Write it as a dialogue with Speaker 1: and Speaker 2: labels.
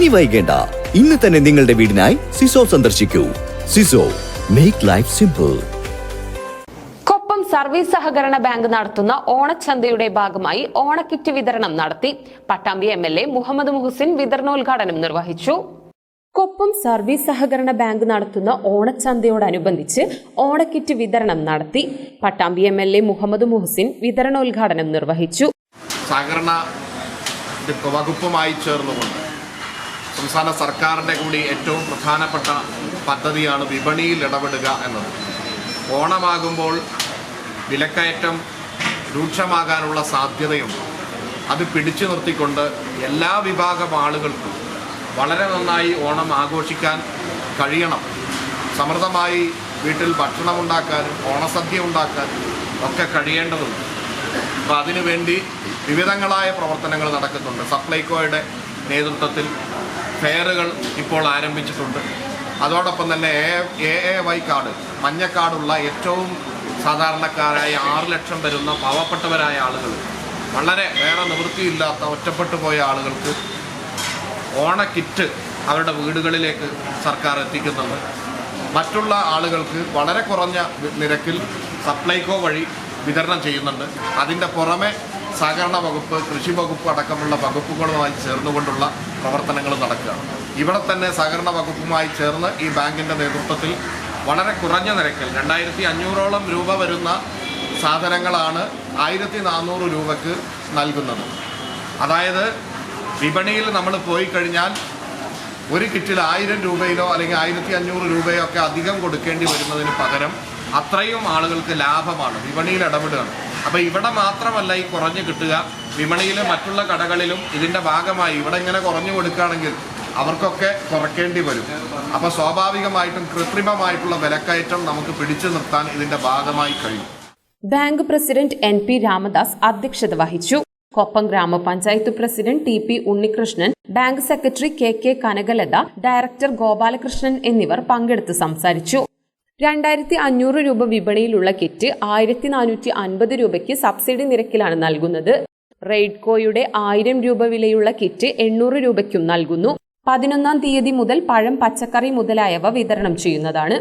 Speaker 1: ഇനി വൈകേണ്ട. ഇന്ന് തന്നെ നിങ്ങളുടെ വീടിനായി സിസോ സന്ദർശിക്കൂ. സിസോ make life simple
Speaker 2: Koppam service സഹകരണ ബാങ്ക് നടത്തുന്ന ഓണച്ചന്തയുടെ ഭാഗമായി ഓണക്കിറ്റ് വിതരണം നടത്തി Pattambi M L A Muhammad Muhsin വിതരണോദ്ഘാടനം നിർവഹിച്ചു. കൊപ്പം സർവീസ് സഹകരണ ബാങ്ക് നടത്തുന്ന ഓണച്ചന്തയോടനുബന്ധിച്ച് ഓണക്കിറ്റ് വിതരണം നടത്തി Pattambi M L A Muhammad Muhsin വിതരണോദ്ഘാടനം നിർവഹിച്ചു.
Speaker 3: സഹകരണ വകുപ്പുമായി ചേർന്നുകൊണ്ട് സംസ്ഥാന സർക്കാരിന്റെ കൂടി ഏറ്റവും പ്രധാനപ്പെട്ട പദ്ധതിയാണ് വിപണിയിൽ ഇടപെടുക എന്നത്. ഓണമാകുമ്പോൾ വിലക്കയറ്റം രൂക്ഷമാകാനുള്ള സാധ്യതയുണ്ട് അത് പിടിച്ചു നിർത്തിക്കൊണ്ട് എല്ലാ വിഭാഗം ആളുകൾക്കും വളരെ നന്നായി ഓണം ആഘോഷിക്കാൻ കഴിയണം. സമൃദ്ധമായി വീട്ടിൽ ഭക്ഷണം ഉണ്ടാക്കാനും ഓണസദ്യ ഉണ്ടാക്കാനും ഒക്കെ കഴിയേണ്ടതുണ്ട്. അപ്പോൾ അതിനുവേണ്ടി വിവിധങ്ങളായ പ്രവർത്തനങ്ങൾ നടക്കുന്നുണ്ട്. സപ്ലൈകോയുടെ നേതൃത്വത്തിൽ ഫെയറുകൾ ഇപ്പോൾ ആരംഭിച്ചിട്ടുണ്ട്. അതോടൊപ്പം തന്നെ എ എ വൈ കാർഡ് മഞ്ഞക്കാർഡുള്ള ഏറ്റവും സാധാരണക്കാരായ ആറ് ലക്ഷം വരുന്ന പാവപ്പെട്ടവരായ ആളുകൾ വളരെ വേറെ നിവൃത്തിയില്ലാത്ത ഒറ്റപ്പെട്ടു പോയ ആളുകൾക്ക് കിറ്റ് അവരുടെ വീടുകളിലേക്ക് സർക്കാർ എത്തിക്കുന്നുണ്ട്. മറ്റുള്ള ആളുകൾക്ക് വളരെ കുറഞ്ഞ നിരക്കിൽ സപ്ലൈകോ വഴി വിതരണം ചെയ്യുന്നുണ്ട്. അതിന്റെ പുറമെ സഹകരണ വകുപ്പ് കൃഷി വകുപ്പ് അടക്കമുള്ള വകുപ്പുകളുമായി ചേർന്നുകൊണ്ടുള്ള പ്രവർത്തനങ്ങൾ നടക്കുകയാണ്. ഇവിടെ തന്നെ സഹകരണ വകുപ്പുമായി ചേർന്ന് ഈ ബാങ്കിന്റെ നേതൃത്വത്തിൽ വളരെ കുറഞ്ഞ നിരക്കിൽ രണ്ടായിരത്തി അഞ്ഞൂറോളം രൂപ വരുന്ന സാധനങ്ങളാണ് ആയിരത്തി നാനൂറ് രൂപയ്ക്ക് നൽകുന്നത്. അതായത് വിപണിയിൽ നമ്മൾ പോയി കഴിഞ്ഞാൽ ഒരു കിറ്റിൽ ആയിരം രൂപയിലോ അല്ലെങ്കിൽ ആയിരത്തി അഞ്ഞൂറ് രൂപയോ ഒക്കെ അധികം കൊടുക്കേണ്ടി വരുന്നതിന് പകരം അത്രയും ആളുകൾക്ക് ലാഭമാണ് വിപണിയിൽ ഇടപെടുകയാണ്. അപ്പോൾ ഇവിടെ മാത്രമല്ല ഈ കുറഞ്ഞു കിട്ടുക. വിപണിയിലെ മറ്റുള്ള കടകളിലും ഇതിന്റെ ഭാഗമായി ഇവിടെ ഇങ്ങനെ കുറഞ്ഞു കൊടുക്കുകയാണെങ്കിൽ അവർക്കൊക്കെ കുറയ്ക്കേണ്ടി വരും. അപ്പോൾ സ്വാഭാവികമായിട്ടും കൃത്രിമമായിട്ടുള്ള വിലക്കയറ്റം നമുക്ക് പിടിച്ചു നിർത്താൻ ഇതിന്റെ ഭാഗമായി കഴിയും.
Speaker 2: Bank president N P Ramadas അധ്യക്ഷത വഹിച്ചു. കൊപ്പം ഗ്രാമപഞ്ചായത്ത് president T P Unnikrishnan bank secretary K K Kanakalatha director Gopalakrishnan എന്നിവർ പങ്കെടുത്ത് സംസാരിച്ചു. രണ്ടായിരത്തി അഞ്ഞൂറ് രൂപ വിപണിയിലുള്ള കിറ്റ് ആയിരത്തി നാനൂറ്റി അൻപത് രൂപയ്ക്ക് സബ്സിഡി നിരക്കിലാണ് നൽകുന്നത്. റെയ്ഡ്കോയുടെ ആയിരം രൂപ വിലയുള്ള കിറ്റ് എണ്ണൂറ് രൂപയ്ക്കും നൽകുന്നു. പതിനൊന്നാം തീയതി മുതൽ പഴം പച്ചക്കറി മുതലായവ വിതരണം ചെയ്യുന്നതാണ്.